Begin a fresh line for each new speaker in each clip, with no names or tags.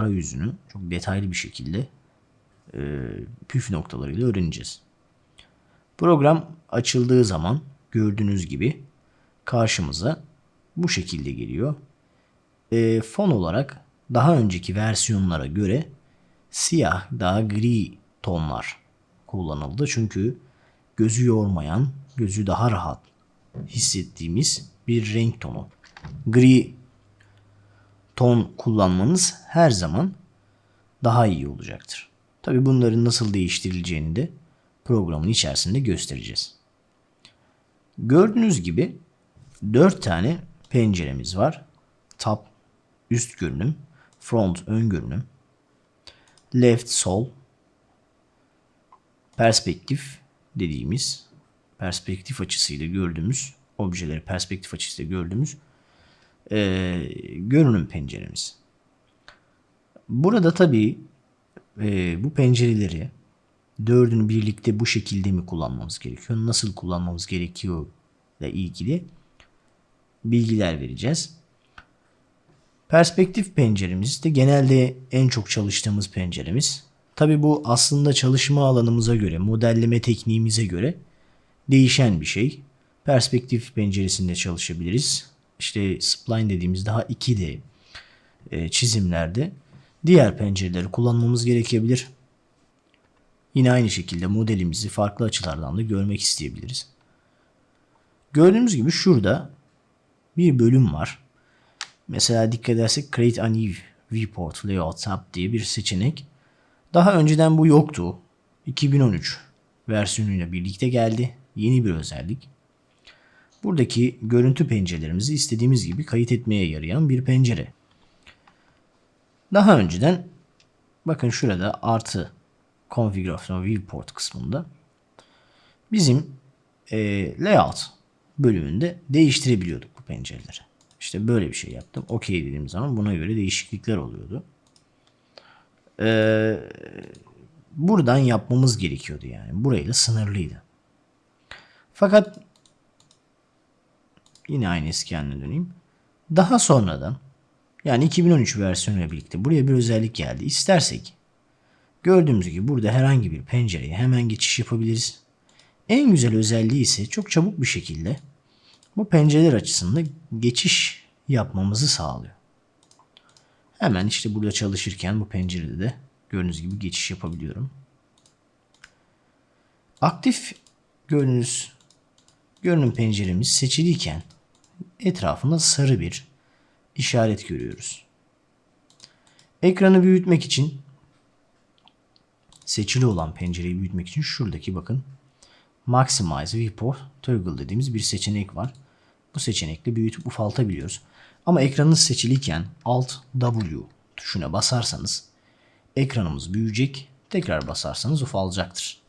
arayüzünü çok detaylı bir şekilde e, püf noktalarıyla öğreneceğiz. Program açıldığı zaman gördüğünüz gibi karşımıza bu şekilde geliyor. E, fon olarak daha önceki versiyonlara göre siyah daha gri tonlar kullanıldı. Çünkü gözü yormayan, gözü daha rahat hissettiğimiz bir renk tonu. Gri ton kullanmanız her zaman daha iyi olacaktır. Tabi bunların nasıl değiştirileceğini de programın içerisinde göstereceğiz. Gördüğünüz gibi 4 tane penceremiz var. Top üst görünüm, front ön görünüm, left sol, perspektif dediğimiz perspektif açısıyla gördüğümüz objeleri perspektif açısıyla gördüğümüz e, görünüm penceremiz. Burada tabii e, bu pencereleri dördünü birlikte bu şekilde mi kullanmamız gerekiyor? Nasıl kullanmamız gerekiyor ile ilgili bilgiler vereceğiz. Perspektif penceremiz de genelde en çok çalıştığımız penceremiz. Tabi bu aslında çalışma alanımıza göre, modelleme tekniğimize göre değişen bir şey. Perspektif penceresinde çalışabiliriz. İşte spline dediğimiz daha 2D e, çizimlerde diğer pencereleri kullanmamız gerekebilir. Yine aynı şekilde modelimizi farklı açılardan da görmek isteyebiliriz. Gördüğümüz gibi şurada bir bölüm var. Mesela dikkat edersek Create a New Viewport Layout Tab diye bir seçenek. Daha önceden bu yoktu. 2013 versiyonuyla birlikte geldi. Yeni bir özellik. Buradaki görüntü pencerelerimizi istediğimiz gibi kayıt etmeye yarayan bir pencere. Daha önceden bakın şurada artı konfigürasyon viewport kısmında bizim e, layout bölümünde değiştirebiliyorduk bu pencereleri. İşte böyle bir şey yaptım. OK dediğim zaman buna göre değişiklikler oluyordu. Ee, buradan yapmamız gerekiyordu yani. Burayla sınırlıydı. Fakat yine aynı eski haline döneyim. Daha sonradan yani 2013 versiyonuyla birlikte buraya bir özellik geldi. İstersek gördüğümüz gibi burada herhangi bir pencereye hemen geçiş yapabiliriz. En güzel özelliği ise çok çabuk bir şekilde bu pencereler açısında geçiş yapmamızı sağlıyor. Hemen işte burada çalışırken bu pencerede de gördüğünüz gibi geçiş yapabiliyorum. Aktif gördüğünüz görünüm penceremiz seçiliyken etrafında sarı bir işaret görüyoruz. Ekranı büyütmek için seçili olan pencereyi büyütmek için şuradaki bakın Maximize Viewport Toggle dediğimiz bir seçenek var. Bu seçenekle büyütüp ufaltabiliyoruz. Ama ekranınız seçiliyken Alt W tuşuna basarsanız ekranımız büyüyecek. Tekrar basarsanız ufalacaktır.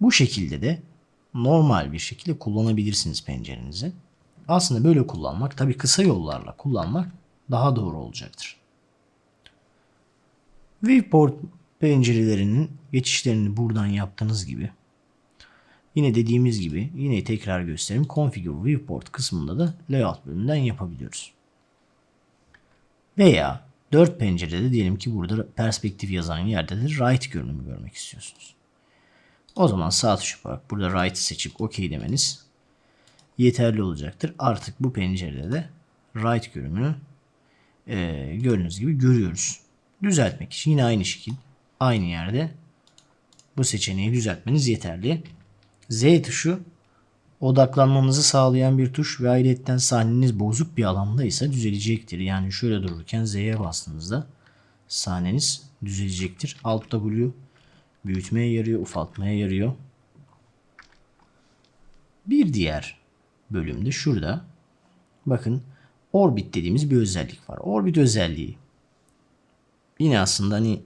Bu şekilde de normal bir şekilde kullanabilirsiniz pencerenizi. Aslında böyle kullanmak tabi kısa yollarla kullanmak daha doğru olacaktır. Viewport pencerelerinin geçişlerini buradan yaptığınız gibi yine dediğimiz gibi yine tekrar göstereyim. Configure Viewport kısmında da layout bölümünden yapabiliyoruz. Veya dört pencerede diyelim ki burada perspektif yazan yerde de right görünümü görmek istiyorsunuz. O zaman sağ tuş yaparak burada right seçip OK demeniz yeterli olacaktır. Artık bu pencerede de right görünümünü e, gördüğünüz gibi görüyoruz. Düzeltmek için yine aynı şekilde aynı yerde bu seçeneği düzeltmeniz yeterli. Z tuşu odaklanmamızı sağlayan bir tuş ve ayrıca sahneniz bozuk bir alanda ise düzelecektir. Yani şöyle dururken Z'ye bastığınızda sahneniz düzelecektir. Alt W büyütmeye yarıyor, ufaltmaya yarıyor. Bir diğer bölümde şurada bakın orbit dediğimiz bir özellik var. Orbit özelliği yine aslında hani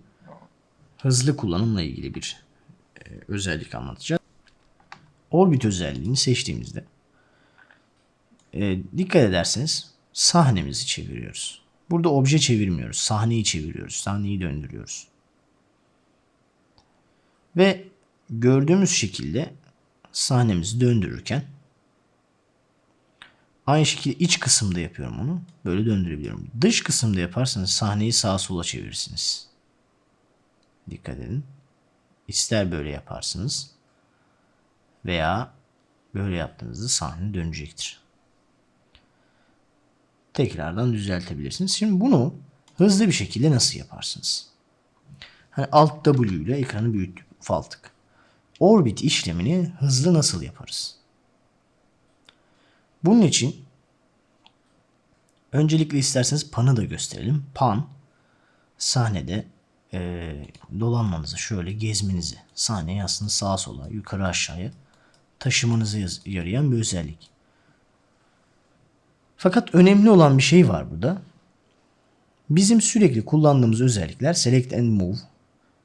hızlı kullanımla ilgili bir e, özellik anlatacağız. Orbit özelliğini seçtiğimizde e, dikkat ederseniz sahnemizi çeviriyoruz. Burada obje çevirmiyoruz. Sahneyi çeviriyoruz. Sahneyi döndürüyoruz. Ve gördüğümüz şekilde sahnemizi döndürürken Aynı şekilde iç kısımda yapıyorum onu. Böyle döndürebiliyorum. Dış kısımda yaparsanız sahneyi sağa sola çevirirsiniz. Dikkat edin. İster böyle yaparsınız veya böyle yaptığınızda sahne dönecektir. Tekrardan düzeltebilirsiniz. Şimdi bunu hızlı bir şekilde nasıl yaparsınız? Hani Alt W ile ekranı büyüttük, ufalttık. Orbit işlemini hızlı nasıl yaparız? Bunun için öncelikle isterseniz panı da gösterelim. Pan sahnede e, dolanmanızı şöyle gezmenizi sahneyi aslında sağa sola yukarı aşağıya taşımanızı yarayan bir özellik. Fakat önemli olan bir şey var burada. Bizim sürekli kullandığımız özellikler Select and Move,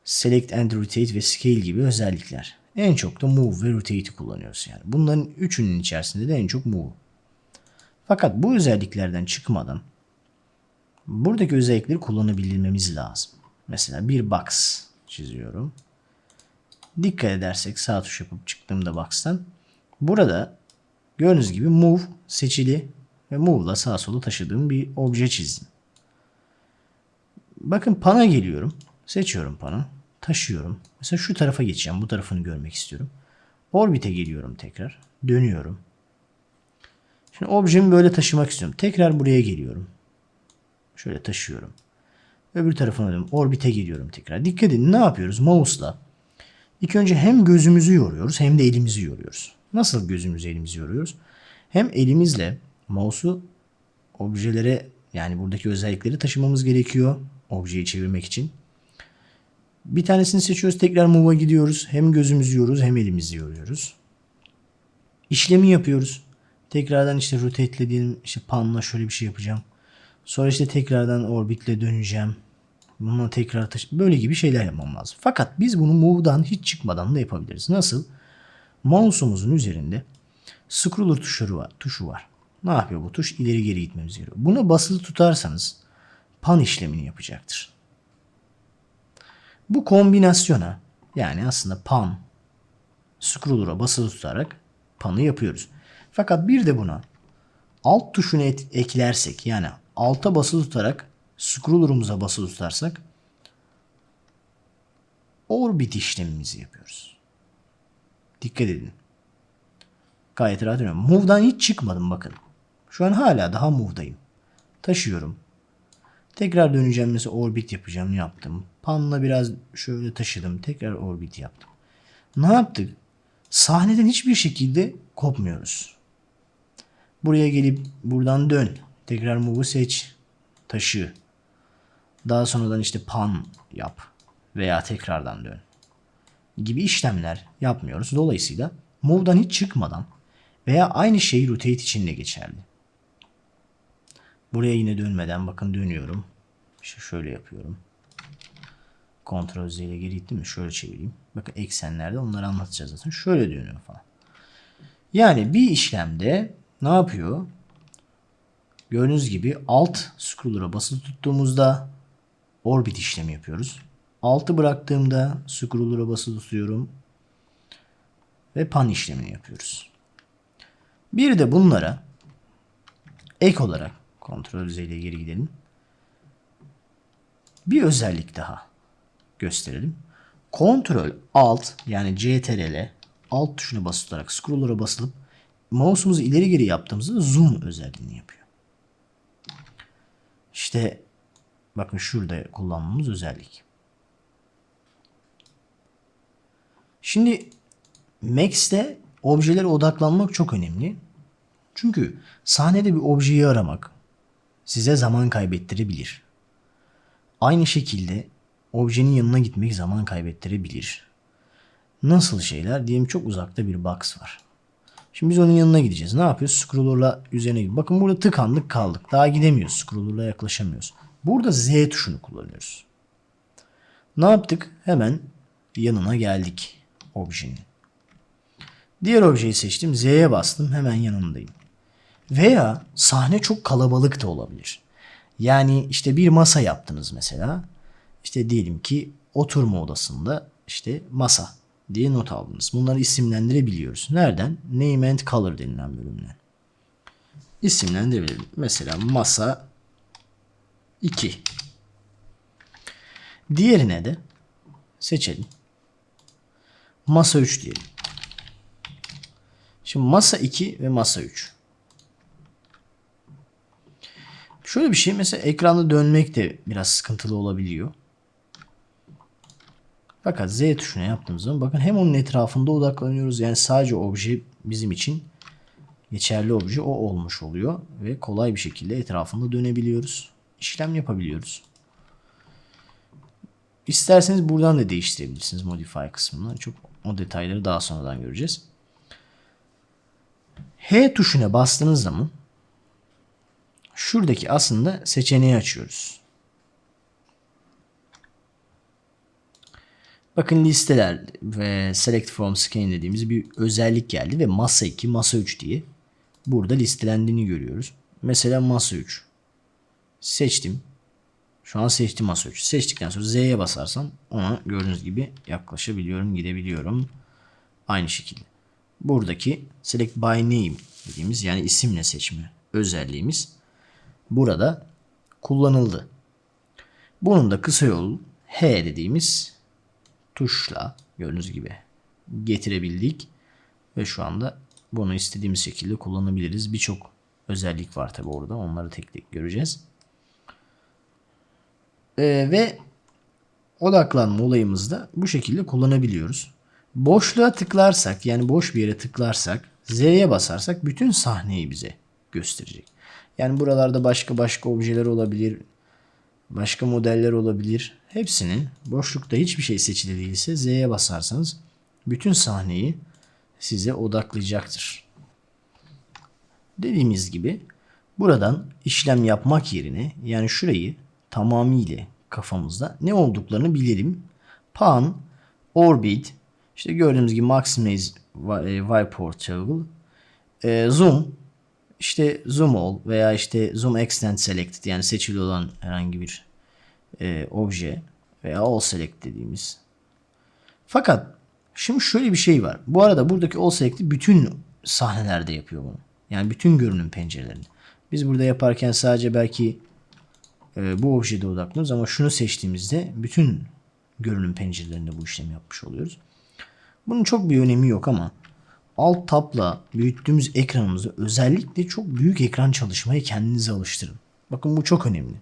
Select and Rotate ve Scale gibi özellikler. En çok da Move ve Rotate'i kullanıyoruz yani. Bunların üçünün içerisinde de en çok Move. Fakat bu özelliklerden çıkmadan buradaki özellikleri kullanabilmemiz lazım. Mesela bir box çiziyorum. Dikkat edersek sağ tuş yapıp çıktığımda box'tan burada gördüğünüz gibi move seçili ve move ile sağa sola taşıdığım bir obje çizdim. Bakın pana geliyorum. Seçiyorum panı. Taşıyorum. Mesela şu tarafa geçeceğim. Bu tarafını görmek istiyorum. Orbite geliyorum tekrar. Dönüyorum. Şimdi objemi böyle taşımak istiyorum. Tekrar buraya geliyorum. Şöyle taşıyorum. Öbür tarafına dönüyorum. Orbite geliyorum tekrar. Dikkat edin ne yapıyoruz? Mouse'la İlk önce hem gözümüzü yoruyoruz hem de elimizi yoruyoruz. Nasıl gözümüzü elimizi yoruyoruz? Hem elimizle mouse'u objelere yani buradaki özellikleri taşımamız gerekiyor objeyi çevirmek için. Bir tanesini seçiyoruz tekrar move'a gidiyoruz. Hem gözümüzü yoruyoruz hem elimizi yoruyoruz. İşlemi yapıyoruz. Tekrardan işte rotate'le diyelim işte pan'la şöyle bir şey yapacağım. Sonra işte tekrardan orbitle döneceğim. Bunu tekrar taşı böyle gibi şeyler yapmam lazım. Fakat biz bunu move'dan hiç çıkmadan da yapabiliriz. Nasıl? Mouse'umuzun üzerinde scroller tuşu var. Tuşu var. Ne yapıyor bu tuş? İleri geri gitmemiz gerekiyor. Bunu basılı tutarsanız pan işlemini yapacaktır. Bu kombinasyona yani aslında pan scroller'a basılı tutarak panı yapıyoruz. Fakat bir de buna alt tuşunu eklersek yani alta basılı tutarak scroller'ımıza basılı tutarsak orbit işlemimizi yapıyoruz. Dikkat edin. Gayet rahat önemli. Move'dan hiç çıkmadım bakın. Şu an hala daha move'dayım. Taşıyorum. Tekrar döneceğim mesela orbit yapacağım yaptım. Panla biraz şöyle taşıdım. Tekrar orbit yaptım. Ne yaptık? Sahneden hiçbir şekilde kopmuyoruz. Buraya gelip buradan dön. Tekrar move'u seç. Taşı. Daha sonradan işte pan yap veya tekrardan dön gibi işlemler yapmıyoruz. Dolayısıyla move'dan hiç çıkmadan veya aynı şey rotate için de geçerli. Buraya yine dönmeden bakın dönüyorum. İşte şöyle yapıyorum. Ctrl Z ile geri gittim mi? Şöyle çevireyim. Bakın eksenlerde onları anlatacağız zaten. Şöyle dönüyor falan. Yani bir işlemde ne yapıyor? Gördüğünüz gibi alt scroller'a basılı tuttuğumuzda orbit işlemi yapıyoruz. Altı bıraktığımda scroller'a basılı tutuyorum. Ve pan işlemini yapıyoruz. Bir de bunlara ek olarak kontrol ile geri gidelim. Bir özellik daha gösterelim. Kontrol Alt yani CTRL alt tuşuna basılı tutarak scroller'a basılıp mouse'umuzu ileri geri yaptığımızda zoom özelliğini yapıyor. İşte bakın şurada kullanmamız özellik. Şimdi Max'te objelere odaklanmak çok önemli. Çünkü sahnede bir objeyi aramak size zaman kaybettirebilir. Aynı şekilde objenin yanına gitmek zaman kaybettirebilir. Nasıl şeyler? Diyelim çok uzakta bir box var. Şimdi biz onun yanına gideceğiz. Ne yapıyoruz? Scroller'la üzerine gidiyoruz. Bakın burada tıkandık kaldık. Daha gidemiyoruz. Scroller'la yaklaşamıyoruz. Burada Z tuşunu kullanıyoruz. Ne yaptık? Hemen yanına geldik objenin. Diğer objeyi seçtim. Z'ye bastım. Hemen yanındayım. Veya sahne çok kalabalık da olabilir. Yani işte bir masa yaptınız mesela. İşte diyelim ki oturma odasında işte masa diye not aldınız. Bunları isimlendirebiliyoruz. Nereden? Name and Color denilen bölümden. isimlendirebilirim. Mesela masa 2. Diğerine de seçelim. Masa 3 diyelim. Şimdi masa 2 ve masa 3. Şöyle bir şey mesela ekranda dönmek de biraz sıkıntılı olabiliyor. Fakat Z tuşuna yaptığımız zaman bakın hem onun etrafında odaklanıyoruz. Yani sadece obje bizim için geçerli obje o olmuş oluyor. Ve kolay bir şekilde etrafında dönebiliyoruz. İşlem yapabiliyoruz. İsterseniz buradan da değiştirebilirsiniz modify kısmını. Çok o detayları daha sonradan göreceğiz. H tuşuna bastığınız zaman şuradaki aslında seçeneği açıyoruz. Bakın listeler ve select from scan dediğimiz bir özellik geldi ve masa 2, masa 3 diye burada listelendiğini görüyoruz. Mesela masa 3. Seçtim. Şu an seçtim masa 3. Seçtikten sonra Z'ye basarsam ona gördüğünüz gibi yaklaşabiliyorum, gidebiliyorum. Aynı şekilde. Buradaki select by name dediğimiz yani isimle seçme özelliğimiz burada kullanıldı. Bunun da kısa yolu H dediğimiz tuşla gördüğünüz gibi getirebildik. Ve şu anda bunu istediğimiz şekilde kullanabiliriz. Birçok özellik var tabi orada. Onları tek tek göreceğiz. Ee, ve odaklanma olayımızda bu şekilde kullanabiliyoruz. Boşluğa tıklarsak yani boş bir yere tıklarsak Z'ye basarsak bütün sahneyi bize gösterecek. Yani buralarda başka başka objeler olabilir. Başka modeller olabilir. Hepsinin boşlukta hiçbir şey seçili değilse Z'ye basarsanız bütün sahneyi size odaklayacaktır. Dediğimiz gibi buradan işlem yapmak yerine yani şurayı tamamıyla kafamızda ne olduklarını bilelim. Pan, Orbit, işte gördüğümüz gibi Maximize Viewport Toggle, Zoom, işte Zoom All veya işte Zoom Extend Selected yani seçili olan herhangi bir e, obje veya All Select dediğimiz. Fakat şimdi şöyle bir şey var. Bu arada buradaki All Select'i bütün sahnelerde yapıyor bunu. Yani bütün görünüm pencerelerinde. Biz burada yaparken sadece belki e, bu objede odaklıyoruz ama şunu seçtiğimizde bütün görünüm pencerelerinde bu işlemi yapmış oluyoruz. Bunun çok bir önemi yok ama alt tabla büyüttüğümüz ekranımızı özellikle çok büyük ekran çalışmaya kendinize alıştırın. Bakın bu çok önemli.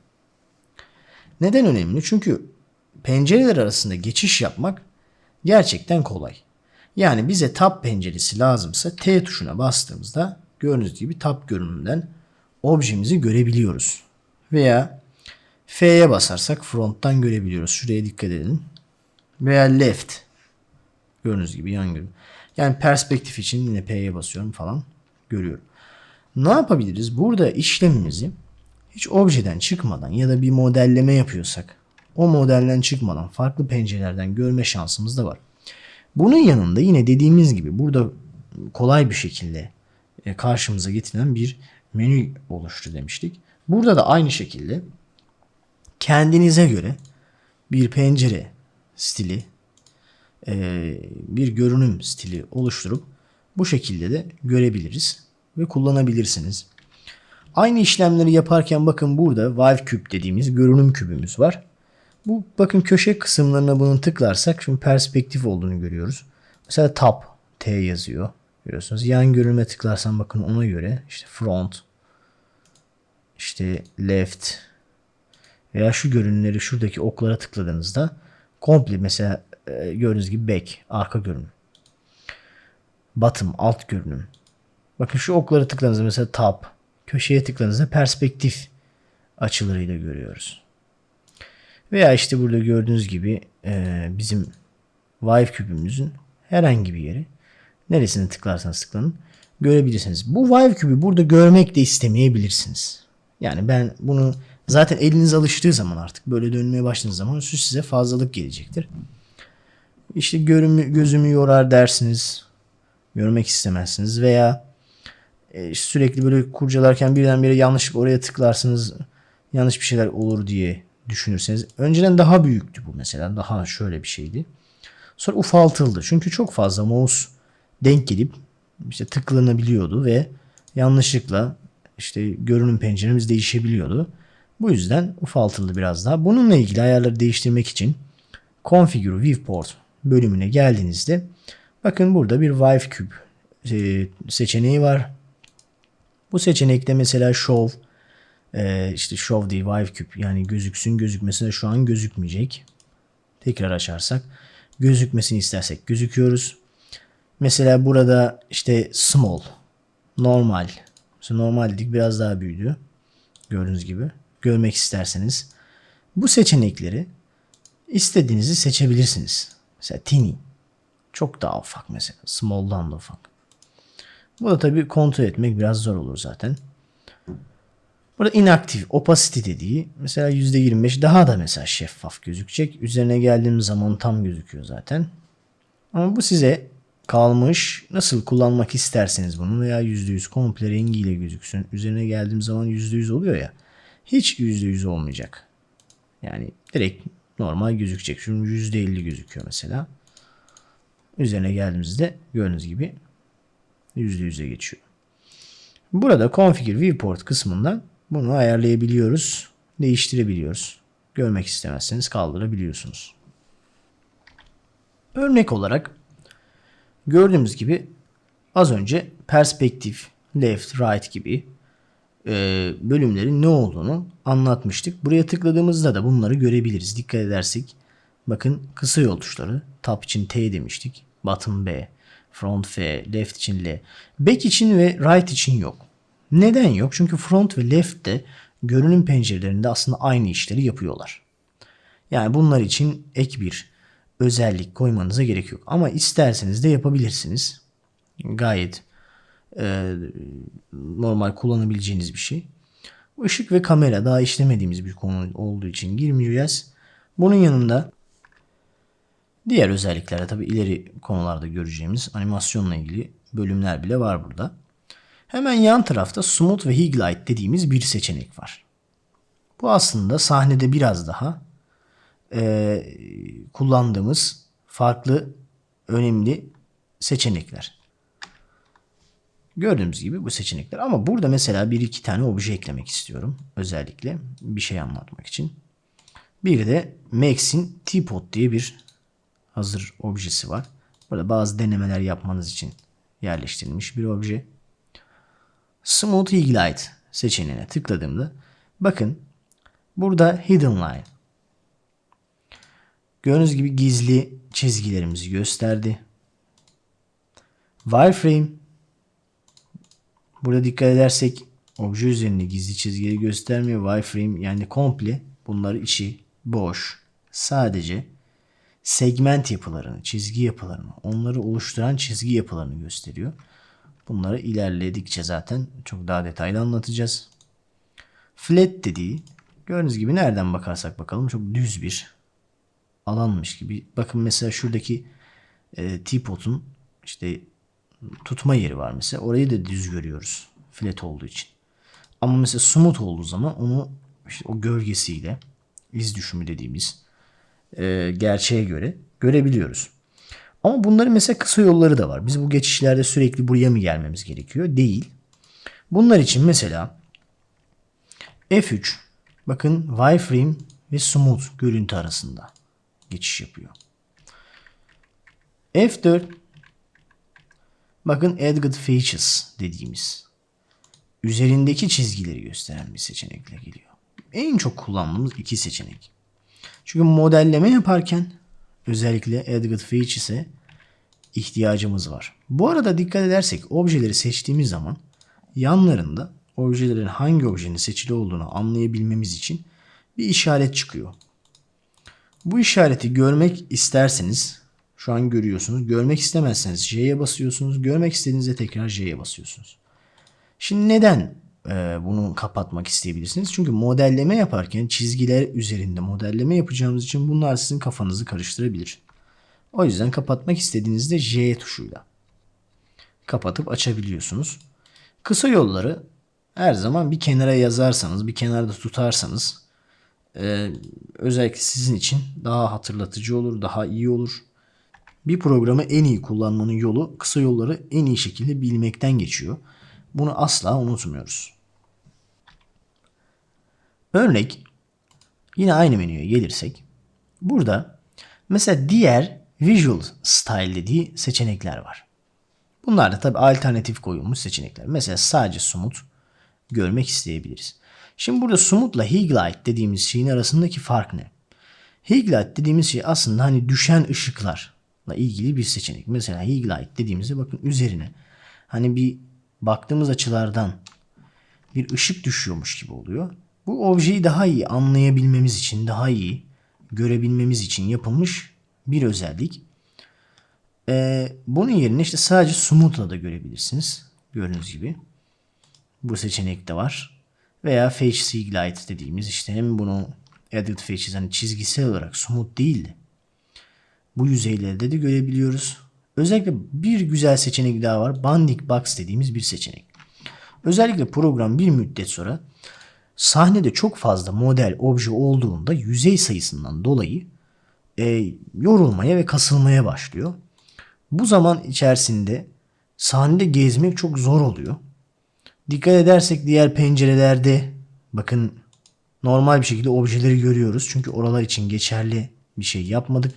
Neden önemli? Çünkü pencereler arasında geçiş yapmak gerçekten kolay. Yani bize tab penceresi lazımsa T tuşuna bastığımızda gördüğünüz gibi tab görünümünden objemizi görebiliyoruz. Veya F'ye basarsak fronttan görebiliyoruz. Şuraya dikkat edin. Veya left gördüğünüz gibi yan görünüm. Yani perspektif için yine P'ye basıyorum falan görüyorum. Ne yapabiliriz? Burada işlemimizi hiç objeden çıkmadan ya da bir modelleme yapıyorsak o modelden çıkmadan farklı pencerelerden görme şansımız da var. Bunun yanında yine dediğimiz gibi burada kolay bir şekilde e, karşımıza getirilen bir menü oluştu demiştik. Burada da aynı şekilde kendinize göre bir pencere stili, bir görünüm stili oluşturup bu şekilde de görebiliriz ve kullanabilirsiniz. Aynı işlemleri yaparken bakın burada valve küp dediğimiz görünüm kübümüz var. Bu bakın köşe kısımlarına bunu tıklarsak şimdi perspektif olduğunu görüyoruz. Mesela tab T yazıyor. Görüyorsunuz. Yan görünüme tıklarsam bakın ona göre işte front işte left veya şu görünümleri şuradaki oklara tıkladığınızda komple mesela e, gördüğünüz gibi back arka görünüm. Bottom alt görünüm. Bakın şu okları tıkladığınızda mesela tab köşeye tıkladığınızda perspektif açılarıyla görüyoruz. Veya işte burada gördüğünüz gibi e, bizim Vive küpümüzün herhangi bir yeri neresine tıklarsanız tıklanın görebilirsiniz. Bu Vive kübü burada görmek de istemeyebilirsiniz. Yani ben bunu zaten eliniz alıştığı zaman artık böyle dönmeye başladığınız zaman şu size fazlalık gelecektir. İşte görümü, gözümü yorar dersiniz. Görmek istemezsiniz veya e, sürekli böyle kurcalarken birdenbire yanlış oraya tıklarsınız yanlış bir şeyler olur diye düşünürseniz. Önceden daha büyüktü bu mesela. Daha şöyle bir şeydi. Sonra ufaltıldı. Çünkü çok fazla mouse denk gelip işte tıklanabiliyordu ve yanlışlıkla işte görünüm penceremiz değişebiliyordu. Bu yüzden ufaltıldı biraz daha. Bununla ilgili ayarları değiştirmek için Configure Viewport bölümüne geldiğinizde bakın burada bir Vive Cube e, seçeneği var. Bu seçenekte mesela Show e, işte Show the Vive Cube yani gözüksün gözükmesine şu an gözükmeyecek. Tekrar açarsak gözükmesini istersek gözüküyoruz. Mesela burada işte small, normal. Mesela normal dedik biraz daha büyüdü. Gördüğünüz gibi. Görmek isterseniz. Bu seçenekleri istediğinizi seçebilirsiniz. Mesela tiny. Çok daha ufak mesela. Small'dan da ufak. Bu da tabii kontrol etmek biraz zor olur zaten. Burada inaktif, opacity dediği mesela %25 daha da mesela şeffaf gözükecek. Üzerine geldiğim zaman tam gözüküyor zaten. Ama bu size kalmış. Nasıl kullanmak isterseniz bunu veya %100 komple rengiyle gözüksün. Üzerine geldiğim zaman %100 oluyor ya. Hiç %100 olmayacak. Yani direkt normal gözükecek. Şimdi %50 gözüküyor mesela. Üzerine geldiğimizde gördüğünüz gibi %100'e geçiyor. Burada Configure Viewport kısmından bunu ayarlayabiliyoruz. Değiştirebiliyoruz. Görmek istemezseniz kaldırabiliyorsunuz. Örnek olarak gördüğümüz gibi az önce perspektif, left, right gibi e, bölümlerin ne olduğunu anlatmıştık. Buraya tıkladığımızda da bunları görebiliriz. Dikkat edersek bakın kısa yol tuşları. Top için T demiştik. Bottom B, front F, left için L. Back için ve right için yok. Neden yok? Çünkü front ve left de görünüm pencerelerinde aslında aynı işleri yapıyorlar. Yani bunlar için ek bir özellik koymanıza gerek yok. Ama isterseniz de yapabilirsiniz. Gayet e, normal kullanabileceğiniz bir şey. Işık ve kamera daha işlemediğimiz bir konu olduğu için girmeyeceğiz. Bunun yanında diğer özelliklere tabi ileri konularda göreceğimiz animasyonla ilgili bölümler bile var burada. Hemen yan tarafta Smooth ve Highlight dediğimiz bir seçenek var. Bu aslında sahnede biraz daha e, kullandığımız farklı önemli seçenekler. Gördüğümüz gibi bu seçenekler ama burada mesela bir iki tane obje eklemek istiyorum. Özellikle bir şey anlatmak için. Bir de Max'in Teapot diye bir hazır objesi var. Burada bazı denemeler yapmanız için yerleştirilmiş bir obje. Smooth Highlight seçeneğine tıkladığımda bakın burada Hidden Line. Gördüğünüz gibi gizli çizgilerimizi gösterdi. Wireframe Burada dikkat edersek obje üzerinde gizli çizgileri göstermiyor. Wireframe yani komple bunları içi boş. Sadece segment yapılarını, çizgi yapılarını, onları oluşturan çizgi yapılarını gösteriyor. Bunları ilerledikçe zaten çok daha detaylı anlatacağız. Flat dediği gördüğünüz gibi nereden bakarsak bakalım çok düz bir alanmış gibi. Bakın mesela şuradaki e, teapot'un işte tutma yeri var mesela. Orayı da düz görüyoruz. Flat olduğu için. Ama mesela smooth olduğu zaman onu işte o gölgesiyle iz düşümü dediğimiz e, gerçeğe göre görebiliyoruz. Ama bunların mesela kısa yolları da var. Biz bu geçişlerde sürekli buraya mı gelmemiz gerekiyor? Değil. Bunlar için mesela F3 bakın wireframe ve smooth görüntü arasında geçiş yapıyor. F4 bakın add features dediğimiz üzerindeki çizgileri gösteren bir seçenekle geliyor. En çok kullandığımız iki seçenek. Çünkü modelleme yaparken özellikle add features'e ihtiyacımız var. Bu arada dikkat edersek objeleri seçtiğimiz zaman yanlarında objelerin hangi objenin seçili olduğunu anlayabilmemiz için bir işaret çıkıyor. Bu işareti görmek isterseniz şu an görüyorsunuz. Görmek istemezseniz J'ye basıyorsunuz. Görmek istediğinizde tekrar J'ye basıyorsunuz. Şimdi neden e, bunu kapatmak isteyebilirsiniz? Çünkü modelleme yaparken çizgiler üzerinde modelleme yapacağımız için bunlar sizin kafanızı karıştırabilir. O yüzden kapatmak istediğinizde J tuşuyla kapatıp açabiliyorsunuz. Kısa yolları her zaman bir kenara yazarsanız, bir kenarda tutarsanız e, özellikle sizin için daha hatırlatıcı olur, daha iyi olur. Bir programı en iyi kullanmanın yolu kısa yolları en iyi şekilde bilmekten geçiyor. Bunu asla unutmuyoruz. Örnek yine aynı menüye gelirsek burada mesela diğer visual style dediği seçenekler var. Bunlar da tabi alternatif koyulmuş seçenekler. Mesela sadece smooth görmek isteyebiliriz. Şimdi burada smooth'la Highlight dediğimiz şeyin arasındaki fark ne? Highlight dediğimiz şey aslında hani düşen ışıklarla ilgili bir seçenek. Mesela Highlight dediğimizde bakın üzerine hani bir baktığımız açılardan bir ışık düşüyormuş gibi oluyor. Bu objeyi daha iyi anlayabilmemiz için, daha iyi görebilmemiz için yapılmış bir özellik. Ee, bunun yerine işte sadece smooth'la da görebilirsiniz. Gördüğünüz gibi. Bu seçenek de var. Veya Face Seek Light dediğimiz işte hem bunu Added Faces hani çizgisel olarak smooth değil de bu yüzeylerde de görebiliyoruz. Özellikle bir güzel seçenek daha var. Banding Box dediğimiz bir seçenek. Özellikle program bir müddet sonra sahnede çok fazla model, obje olduğunda yüzey sayısından dolayı e, yorulmaya ve kasılmaya başlıyor. Bu zaman içerisinde sahnede gezmek çok zor oluyor. Dikkat edersek diğer pencerelerde bakın normal bir şekilde objeleri görüyoruz. Çünkü oralar için geçerli bir şey yapmadık.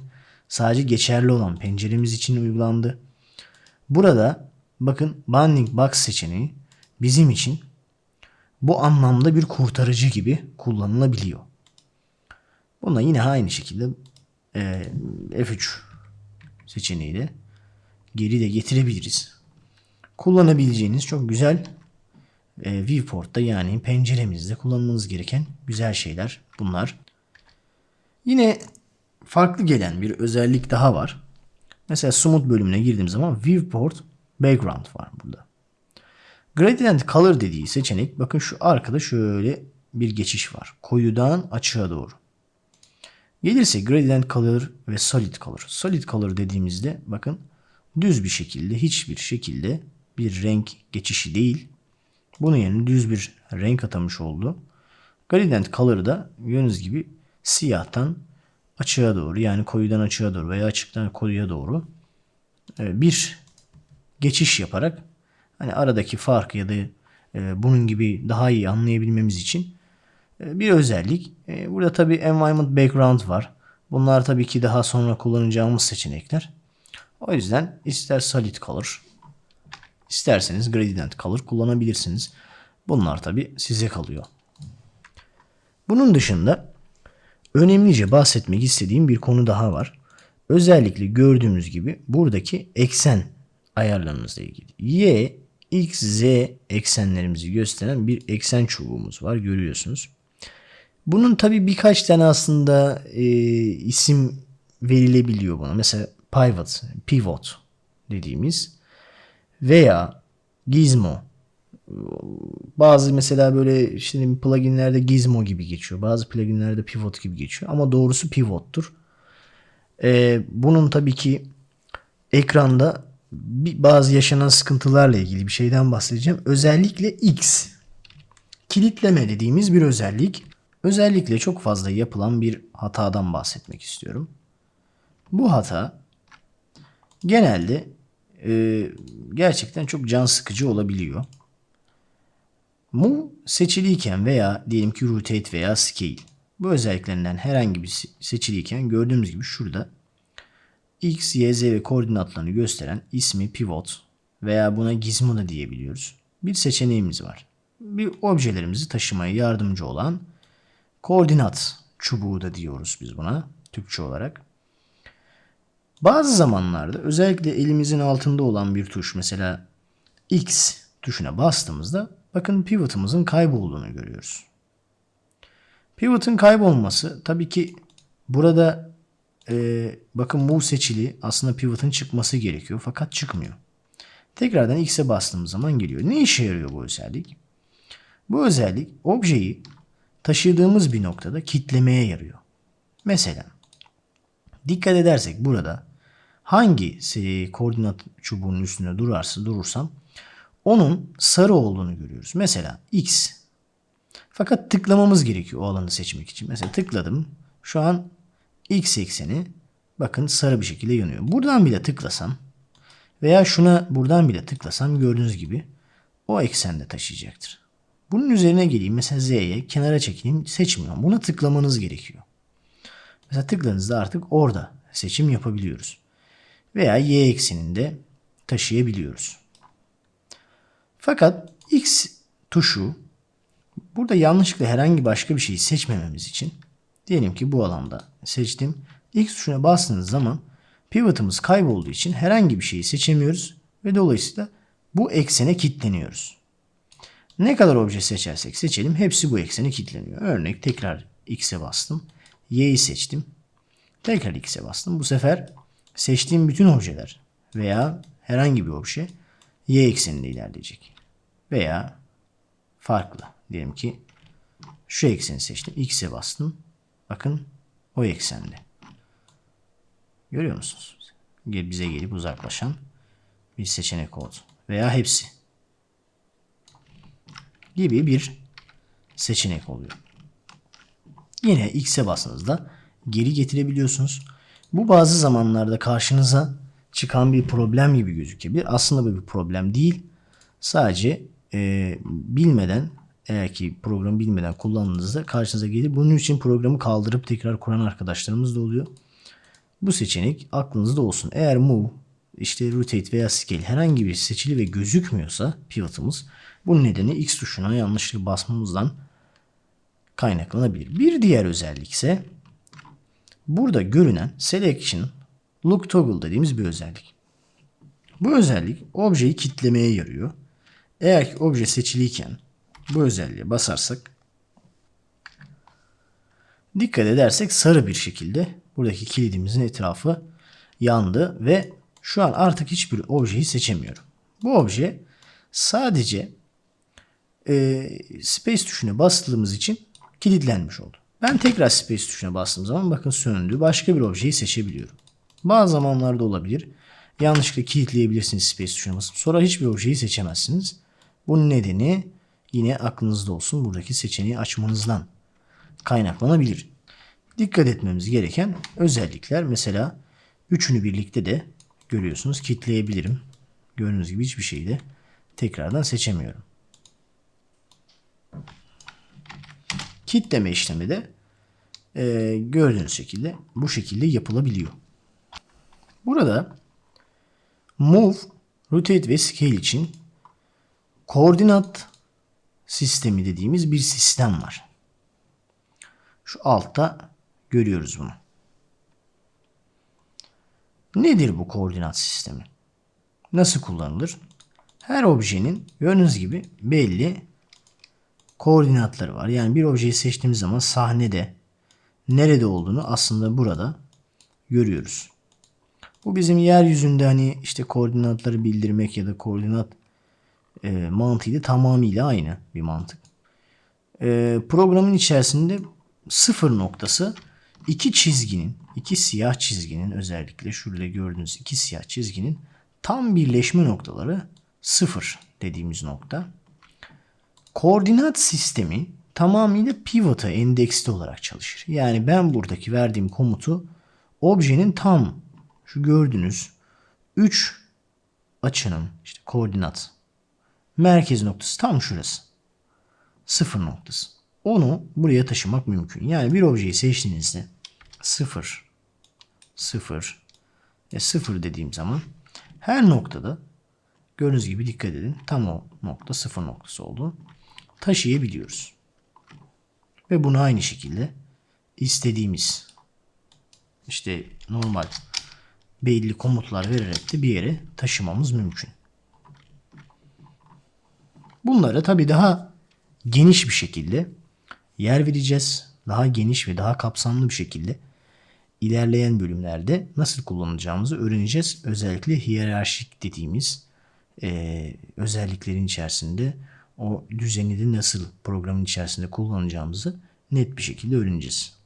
Sadece geçerli olan penceremiz için uygulandı. Burada bakın Bounding Box seçeneği bizim için bu anlamda bir kurtarıcı gibi kullanılabiliyor. Buna yine aynı şekilde e, F3 seçeneği de geri de getirebiliriz. Kullanabileceğiniz çok güzel e, viewport'ta yani penceremizde kullanmanız gereken güzel şeyler bunlar. Yine farklı gelen bir özellik daha var. Mesela Smooth bölümüne girdiğim zaman Viewport Background var burada. Gradient Color dediği seçenek bakın şu arkada şöyle bir geçiş var. Koyudan açığa doğru. Gelirse Gradient Color ve Solid Color. Solid Color dediğimizde bakın düz bir şekilde hiçbir şekilde bir renk geçişi değil. Bunun yerine düz bir renk atamış oldu. Gradient Color da gördüğünüz gibi siyahtan açığa doğru yani koyudan açığa doğru veya açıktan koyuya doğru e, bir geçiş yaparak hani aradaki fark ya da e, bunun gibi daha iyi anlayabilmemiz için e, bir özellik. Burada tabi environment background var. Bunlar tabii ki daha sonra kullanacağımız seçenekler. O yüzden ister solid color isterseniz gradient color kullanabilirsiniz. Bunlar tabi size kalıyor. Bunun dışında önemlice bahsetmek istediğim bir konu daha var. Özellikle gördüğümüz gibi buradaki eksen ayarlarımızla ilgili. Y, X, Z eksenlerimizi gösteren bir eksen çubuğumuz var görüyorsunuz. Bunun tabi birkaç tane aslında e, isim verilebiliyor buna. Mesela pivot, pivot dediğimiz veya gizmo bazı mesela böyle şimdi pluginlerde gizmo gibi geçiyor. Bazı pluginlerde pivot gibi geçiyor. Ama doğrusu pivottur. Ee, bunun tabii ki ekranda bir, bazı yaşanan sıkıntılarla ilgili bir şeyden bahsedeceğim. Özellikle X kilitleme dediğimiz bir özellik. Özellikle çok fazla yapılan bir hatadan bahsetmek istiyorum. Bu hata genelde e, gerçekten çok can sıkıcı olabiliyor. Move seçiliyken veya diyelim ki rotate veya scale bu özelliklerinden herhangi bir seçiliyken gördüğümüz gibi şurada x, y, z ve koordinatlarını gösteren ismi pivot veya buna gizmo da diyebiliyoruz. Bir seçeneğimiz var. Bir objelerimizi taşımaya yardımcı olan koordinat çubuğu da diyoruz biz buna Türkçe olarak. Bazı zamanlarda özellikle elimizin altında olan bir tuş mesela X tuşuna bastığımızda bakın pivotumuzun kaybolduğunu görüyoruz. Pivot'un kaybolması tabii ki burada e, bakın move seçili aslında pivot'un çıkması gerekiyor fakat çıkmıyor. Tekrardan X'e bastığımız zaman geliyor. Ne işe yarıyor bu özellik? Bu özellik objeyi taşıdığımız bir noktada kitlemeye yarıyor. Mesela dikkat edersek burada hangi koordinat çubuğunun üstünde durarsa durursam onun sarı olduğunu görüyoruz. Mesela x. Fakat tıklamamız gerekiyor o alanı seçmek için. Mesela tıkladım. Şu an x ekseni bakın sarı bir şekilde yanıyor. Buradan bile tıklasam veya şuna buradan bile tıklasam gördüğünüz gibi o eksende taşıyacaktır. Bunun üzerine geleyim. Mesela Z'ye kenara çekeyim. Seçmiyorum. Buna tıklamanız gerekiyor. Mesela tıkladığınızda artık orada seçim yapabiliyoruz. Veya Y ekseninde taşıyabiliyoruz. Fakat X tuşu burada yanlışlıkla herhangi başka bir şeyi seçmememiz için diyelim ki bu alanda seçtim. X tuşuna bastığınız zaman pivotımız kaybolduğu için herhangi bir şeyi seçemiyoruz ve dolayısıyla bu eksene kilitleniyoruz. Ne kadar obje seçersek seçelim hepsi bu eksene kilitleniyor. Örnek tekrar X'e bastım. Y'yi seçtim. Tekrar X'e bastım. Bu sefer seçtiğim bütün objeler veya herhangi bir obje Y ekseninde ilerleyecek. Veya farklı. Diyelim ki şu ekseni seçtim. X'e bastım. Bakın o eksende. Görüyor musunuz? Bize gelip uzaklaşan bir seçenek oldu. Veya hepsi gibi bir seçenek oluyor. Yine X'e bastığınızda geri getirebiliyorsunuz. Bu bazı zamanlarda karşınıza çıkan bir problem gibi gözükebilir. Aslında bu bir problem değil. Sadece e, bilmeden eğer ki programı bilmeden kullandığınızda karşınıza gelir. Bunun için programı kaldırıp tekrar kuran arkadaşlarımız da oluyor. Bu seçenek aklınızda olsun. Eğer move, işte rotate veya scale herhangi bir seçili ve gözükmüyorsa pivotımız bunun nedeni X tuşuna yanlışlıkla basmamızdan kaynaklanabilir. Bir diğer özellik ise burada görünen selection look toggle dediğimiz bir özellik. Bu özellik objeyi kitlemeye yarıyor. Eğer ki obje seçiliyken bu özelliğe basarsak dikkat edersek sarı bir şekilde buradaki kilidimizin etrafı yandı ve şu an artık hiçbir objeyi seçemiyorum. Bu obje sadece e, space tuşuna bastığımız için kilitlenmiş oldu. Ben tekrar space tuşuna bastığım zaman bakın söndü. Başka bir objeyi seçebiliyorum. Bazı zamanlarda olabilir. Yanlışlıkla kilitleyebilirsiniz space tuşuna basıp. Sonra hiçbir objeyi seçemezsiniz. Bunun nedeni yine aklınızda olsun buradaki seçeneği açmanızdan kaynaklanabilir. Dikkat etmemiz gereken özellikler mesela üçünü birlikte de görüyorsunuz kilitleyebilirim. Gördüğünüz gibi hiçbir şeyi de tekrardan seçemiyorum. Kitleme işlemi de e, gördüğünüz şekilde bu şekilde yapılabiliyor. Burada move, rotate ve scale için koordinat sistemi dediğimiz bir sistem var. Şu altta görüyoruz bunu. Nedir bu koordinat sistemi? Nasıl kullanılır? Her objenin gördüğünüz gibi belli koordinatları var. Yani bir objeyi seçtiğimiz zaman sahnede nerede olduğunu aslında burada görüyoruz. Bu bizim yeryüzünde hani işte koordinatları bildirmek ya da koordinat e, mantığıyla tamamıyla aynı bir mantık. E, programın içerisinde sıfır noktası iki çizginin, iki siyah çizginin özellikle şurada gördüğünüz iki siyah çizginin tam birleşme noktaları sıfır dediğimiz nokta. Koordinat sistemi tamamıyla pivota endeksli olarak çalışır. Yani ben buradaki verdiğim komutu objenin tam şu gördüğünüz 3 açının işte koordinat merkez noktası tam şurası. Sıfır noktası. Onu buraya taşımak mümkün. Yani bir objeyi seçtiğinizde sıfır, sıfır ve sıfır dediğim zaman her noktada gördüğünüz gibi dikkat edin tam o nokta sıfır noktası oldu taşıyabiliyoruz. Ve bunu aynı şekilde istediğimiz işte normal belli komutlar vererek de bir yere taşımamız mümkün. Bunları tabii daha geniş bir şekilde yer vereceğiz. Daha geniş ve daha kapsamlı bir şekilde ilerleyen bölümlerde nasıl kullanacağımızı öğreneceğiz. Özellikle hiyerarşik dediğimiz e, özelliklerin içerisinde o düzeni de nasıl programın içerisinde kullanacağımızı net bir şekilde öğreneceğiz.